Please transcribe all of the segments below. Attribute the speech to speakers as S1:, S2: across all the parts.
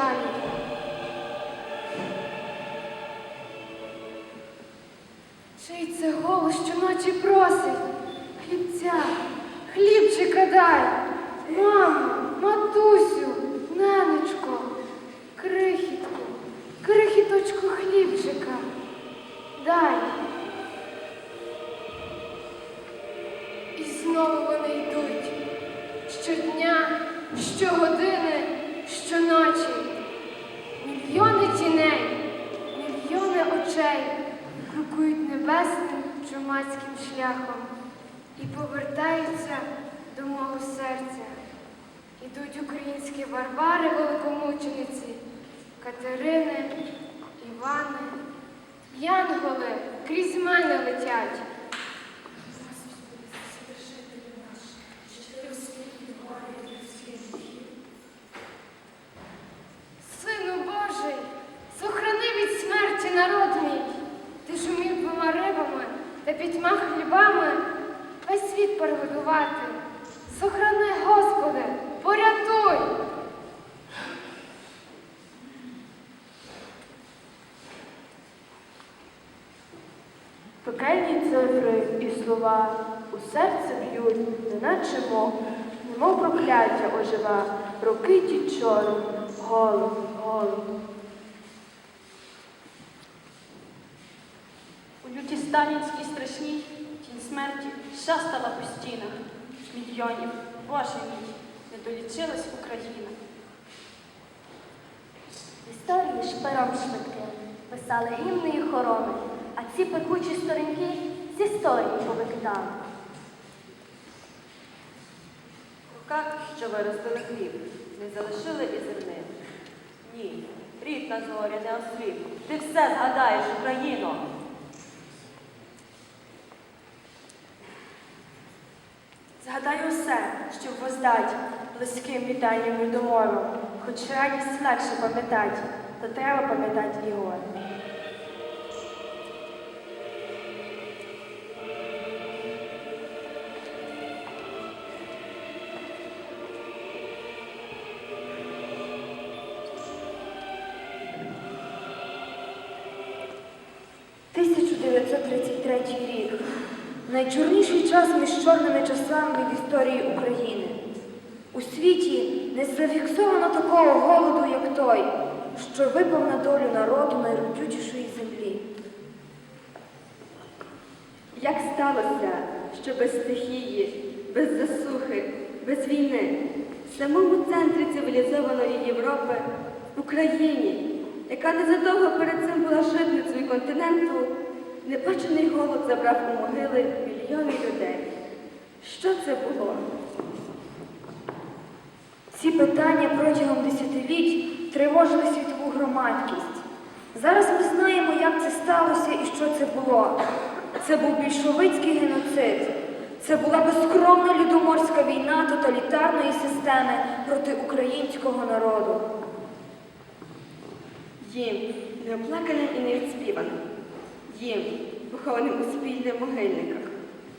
S1: шані. Чий це голос щоночі просить? Хлібця, хлібчика дай. Мамо, матусю, ненечко, крихітку, крихіточку хлібчика. Дай. І знову вони йдуть. Щодня, щогодини, щоночі. Мільйони тіней, мільйони очей крокують небесним чумацьким шляхом і повертаються до мого серця. Ідуть українські варвари великомучениці, Катерини, Івани, Янголи крізь мене летять. Сину Божий, сохрани від смерті народ мій. Ти ж умів двома рибами та п'ятьма хлібами весь світ перегодувати. Сохрани, Господи, порятуй!
S2: Пекельні цифри і слова у серце б'ють, неначе мов, немов прокляття ожива, роки ті чорні, голод, голод.
S3: У люті сталінській страшній тінь смерті шастала по стінах. Мільйонів, Боже мій, не долічилась Україна.
S4: Історії шпером швидким писали гімни і хороми, а ці пекучі сторінки з історії повикидали.
S5: Руках, що виростили хліб, не залишили і зерни. Ні, рід на зорі не осліп. Ти все згадаєш, Україно.
S2: Згадай усе, щоб воздать близьким вітанням і домовам, хоч радість легше пам'ятать, то треба пам'ятати і горе.
S6: – 1933 рік. Найчорніший час між чорними часами в історії України. У світі не зафіксовано такого голоду, як той, що випав на долю народу найродючішої землі.
S7: Як сталося, що без стихії, без засухи, без війни, в самому центрі цивілізованої Європи, Україні, яка незадовго перед цим була житницею континенту, небачений голод забрав у могили мільйони людей. Що це було?
S6: Ці питання протягом десятиліть тривожили світову громадськість. Зараз ми знаємо, як це сталося і що це було. Це був більшовицький геноцид. Це була безкровна людоморська війна тоталітарної системи проти українського народу.
S7: Їм, неоплаканим і невідспіваним. Їм, похованим у спільних могильниках,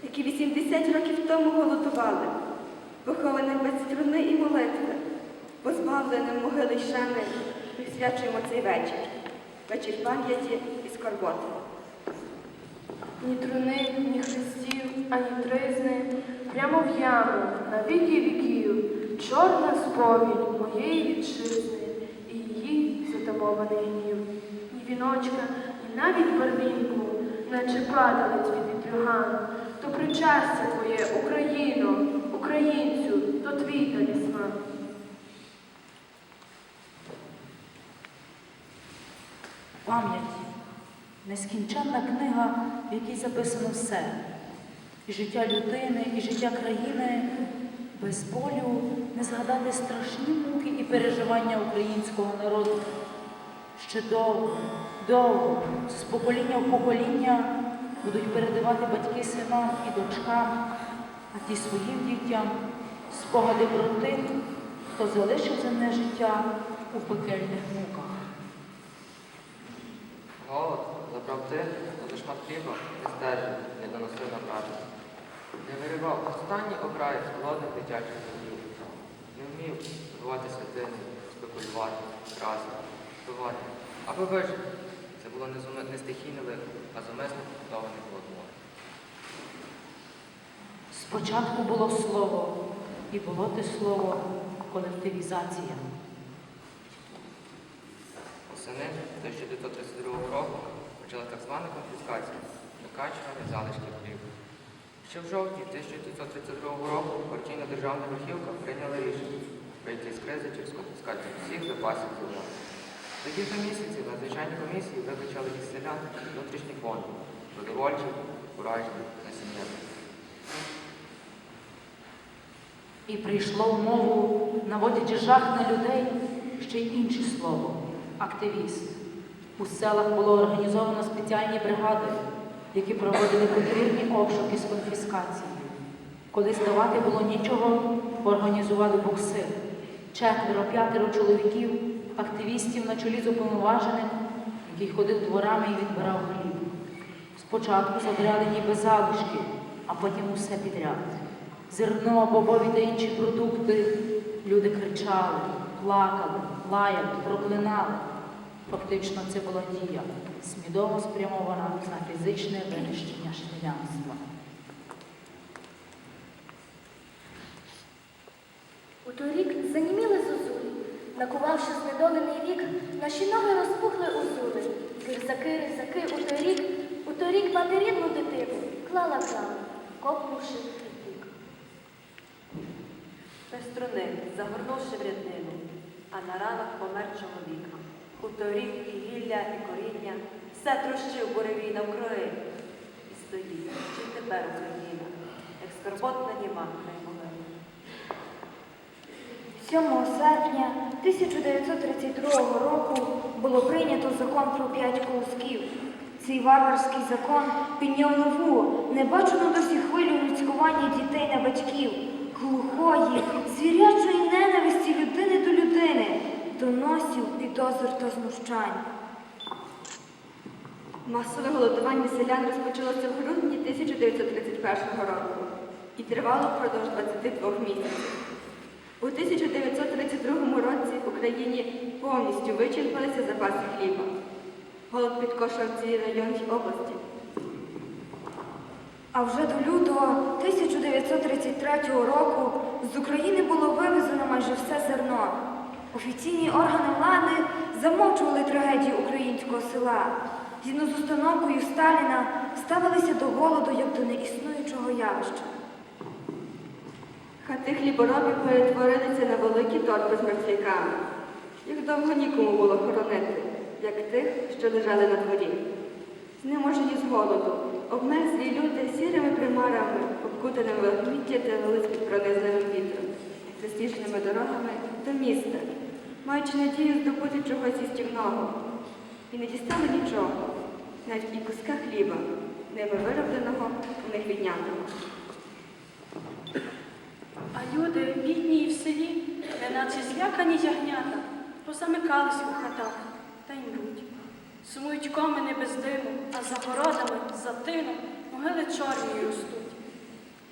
S7: які 80 років тому голодували, похованим без труни і молитви, позбавленим могили шани, присвячуємо цей вечір, вечір пам'яті і скорботи.
S2: Ні труни, ні хрестів, ані тризни, прямо в яму, на віки віків, чорна сповідь моєї вітчизни і її затамований гнів. Ні віночка, ні навіть барвінку, наче падалець від вітрюган. То причастя твоє, Україно, українцю, то твій талісман.
S8: Пам'яті нескінченна книга, в якій записано все. І життя людини, і життя країни без болю не згадати страшні муки і переживання українського народу. Ще довго, довго, з покоління в покоління будуть передавати батьки синам і дочкам, а ті своїм дітям спогади про тих, хто залишив земне життя у пекельних муках.
S9: Забрав тих, шмат хліба не стежив, не доносив на правду. Не виривав останній окрай з голодних дитячих домів. Не вмів збивати святини, полювати, красти, вбивати, аби вижити. Це було не, не стихійне лихо, а зумисно побудоване голодомор.
S8: Спочатку було слово, і було те слово колективізація.
S9: Осени 1932 року почала так звана конфіскація викачування залишків хлібу. Ще в жовтні 1932 року партійна державна верхівка прийняла рішення вийти з кризи через конфіскацію всіх запасів зерна. За кілька місяців надзвичайні комісії визначали із селян внутрішніх фондів, продовольчих, уражень, насіння.
S8: І прийшло в мову, наводячи жах на людей, ще й інше слово активіст. У селах було організовано спеціальні бригади, які проводили подвірні обшуки з конфіскації. Коли здавати було нічого, організували бокси. Четверо, п'ятеро чоловіків, активістів на чолі з уповноваженим, який ходив дворами і відбирав хліб. Спочатку забирали ніби залишки, а потім усе підряд. Зерно, бобові та інші продукти. Люди кричали, плакали, лаяли, проклинали. Фактично це була дія, смідово спрямована на фізичне винищення селянства.
S4: У той рік заніміли зозулі, накувавши знедолений вік, наші ноги розпухли у зули. Ризаки, ризаки, у той рік, у той рік мати рідну дитину клала клала, копнувши.
S5: Без струни, загорнувши в ряднину, а на ранах помер чоловік. У той рік і гілля, і коріння, все трощив буревій навкруги. І стоїть, чи тепер Україна, як скорботна німа край могили.
S6: 7 серпня 1932 року було прийнято закон про п'ять колосків. Цей варварський закон підняв нову, небачену досі хвилю людськування дітей на батьків, глухої, звірячої ненависті людини до людини, доносів, підозр та знущань.
S7: Масове голодування селян розпочалося в грудні 1931 року і тривало впродовж 22 місяців. У 1932 році в Україні повністю вичерпалися запаси хліба. Голод підкошував цілі райони й області.
S6: А вже до лютого 1933 року з України було вивезено майже все зерно. Офіційні органи влади замовчували трагедію українського села. Згідно з установкою Сталіна ставилися до голоду як до неіснуючого явища.
S7: Хати хліборобів перетворилися на великі торби з мертвяками. Їх довго нікому було хоронити, як тих, що лежали на дворі. Знеможені з голоду, обмерзлі люди сірими примарами, обкутаними лахміття тягнулись під пронизливим вітром, засніженими дорогами до міста, маючи надію здобути чогось істівного. І не дістали нічого, навіть і куска хліба, ними виробленого, у них віднятого.
S3: А люди, бідні і в селі, неначе злякані ягнята, позамикались у хатах та й мруть. Сумують комини без диму, а за городами, за тином могили чорні ростуть.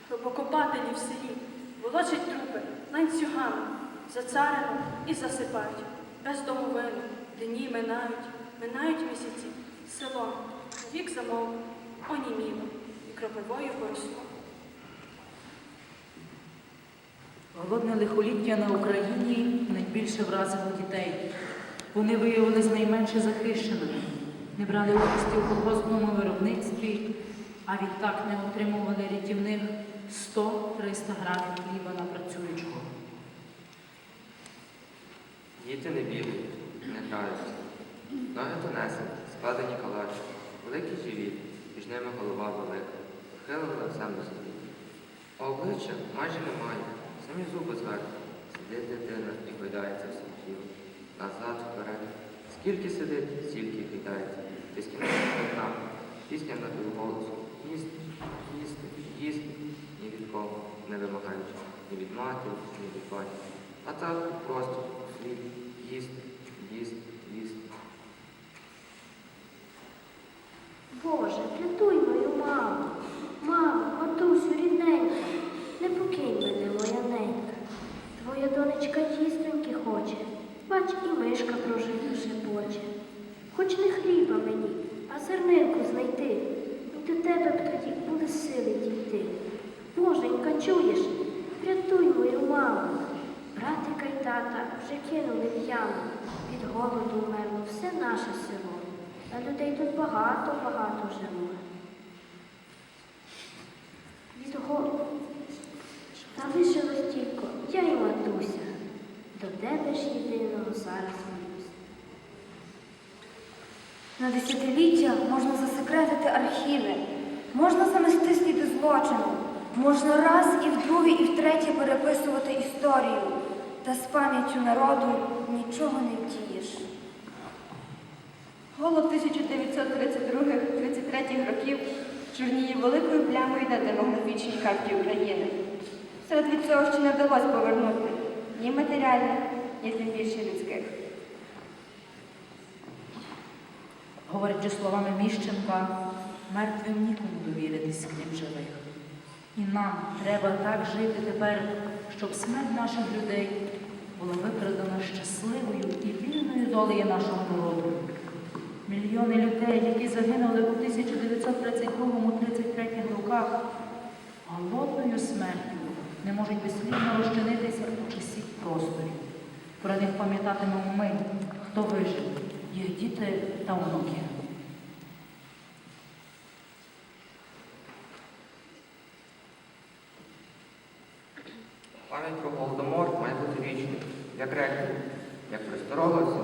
S3: Глибокопателі в селі волочать трупи ланцюгами, за царином і засипають. Без домовини, дні минають, минають місяці, село, вік замовк, оніміло і кропивою поросло.
S8: Голодне лихоліття на Україні найбільше вразило дітей. Вони виявилися найменше захищеними, не брали участі у колгоспному виробництві, а відтак не отримували рятівних 100-300 грамів хліба на працюючого.
S9: Діти не бігають, не граються. Ноги донесені, складені калачі, великий живіт, між ними голова велика, хилила землю собі. А обличчя майже немає, самі зуби зверху. Сидить дитина і гойдається всім тілом. Назад, вперед. Скільки сидить, стільки гойдається. Безкінечно одна, пісня на півголосу. Їсти, їсти, їсти, ні від кого не вимагаючи, ні від матері, ні від батька. А так просто хліб, їсти, їсти.
S4: Боже, врятуй мою маму. Мамо, матусю, рідненька, не покинь мене, моя ненька. Твоя донечка їстеньки хоче, Бач, і мишка проживу шепоче. Хоч не хліба мені, а зернинку знайти. І до тебе б тоді були сили дійти. Боженька, чуєш? Врятуй мою маму. Братика й тата вже кинули в яму. Від голоду вмерло все наше село. А людей тут багато-багато жило. Від голоду. Та лишилось тільки я і матуся. До тебе ж єдиного зараз.
S6: На десятиліття можна засекретити архіви, можна замести сліди злочину, можна раз і вдруге, і втретє переписувати історію. Та з пам'яттю народу нічого не вдієш.
S7: Голод 1932-33 років чорніє великою плямою на демографічній карті України. Серед від цього ще не вдалося повернути ні матеріальних, ні тим більше людських.
S8: Говорячи словами Міщенка, мертвим нікому довіритись, крім живих. І нам треба так жити тепер, щоб смерть наших людей була виправдана щасливою і вільною долею нашого народу. Мільйони людей, які загинули у 1932-33 роках, голодною смертю не можуть безслідно розчинитися у часі просторі. Про них пам'ятатимемо ми, хто вижив, їх діти та онуки.
S9: Вічною, як реквієм,